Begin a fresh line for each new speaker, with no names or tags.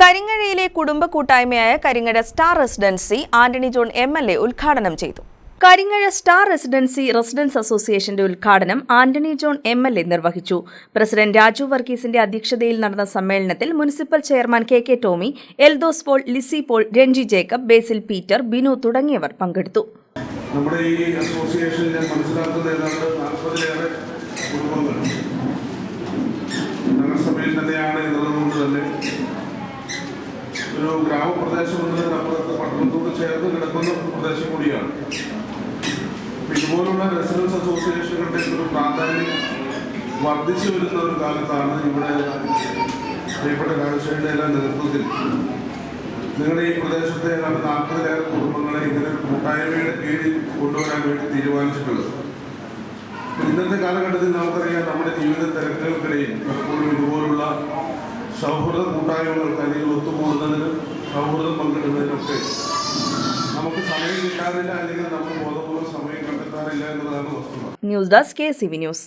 കരിങ്ങഴയിലെ കുടുംബ കൂട്ടായ്മയായ Karingazha star residency Antony John M L A ഉദ്ഘാടനം ചെയ്തു. കരിങ്ങഴ സ്റ്റാർ റെസിഡൻസി റെസിഡൻസ് അസോസിയേഷന്റെ ഉദ്ഘാടനം Antony John M L A നിർവഹിച്ചു. പ്രസിഡന്റ് രാജു വർഗീസിന്റെ അധ്യക്ഷതയിൽ നടന്ന സമ്മേളനത്തിൽ municipal chairman K K Tomy Eldhose Paul Lissy Paul Ranji Jacob Basil Peter Binu തുടങ്ങിയവർ പങ്കെടുത്തു.
നമ്മുടെ ഈ അസോസിയേഷനിലെ മനസ്സിലാക്കുന്ന ഏതാണ്ട് നാൽപ്പതിലേറെ കുടുംബങ്ങൾ ഒരു ഗ്രാമപ്രദേശം എന്നതിനപ്പുറത്ത് പട്ടണത്തോട് ചേർന്ന് കിടക്കുന്ന പ്രദേശം കൂടിയാണ്. ഇതുപോലുള്ള റെസിഡൻസ് അസോസിയേഷനുകളുടെ ഒരു പ്രാധാന്യം വർദ്ധിച്ചു വരുന്ന ഒരു കാലത്താണ് ഇവിടെ പ്രിയപ്പെട്ട കാഴ്ചയുടെ എല്ലാം നേതൃത്വത്തിൽ. നിങ്ങളുടെ ഈ പ്രദേശത്തെ ഏതാണ്ട് നാൽപ്പതിലേറെ കുടുംബങ്ങളെ ഇങ്ങനെ കൂട്ടായ്മയുടെ കീഴിൽ കൊണ്ടുവരാൻ വേണ്ടി തീരുമാനിച്ചിട്ടുള്ളത്. ഇന്നത്തെ കാലഘട്ടത്തിൽ നമുക്കറിയാം നമ്മുടെ ജീവിത തിരക്കുകൾക്കിടയിൽ സൗഹൃദ കൂട്ടായ്മകൾക്ക് അല്ലെങ്കിൽ ഒത്തുകൂടുന്നതിനും സൗഹൃദം പങ്കിടുന്നതിനൊക്കെ നമുക്ക് സമയം കിട്ടാറില്ല അല്ലെങ്കിൽ നമ്മൾ ബോധപൂർവം സമയം കണ്ടെത്താറില്ല എന്നതാണ് വസ്തുത.
News desk K C V news.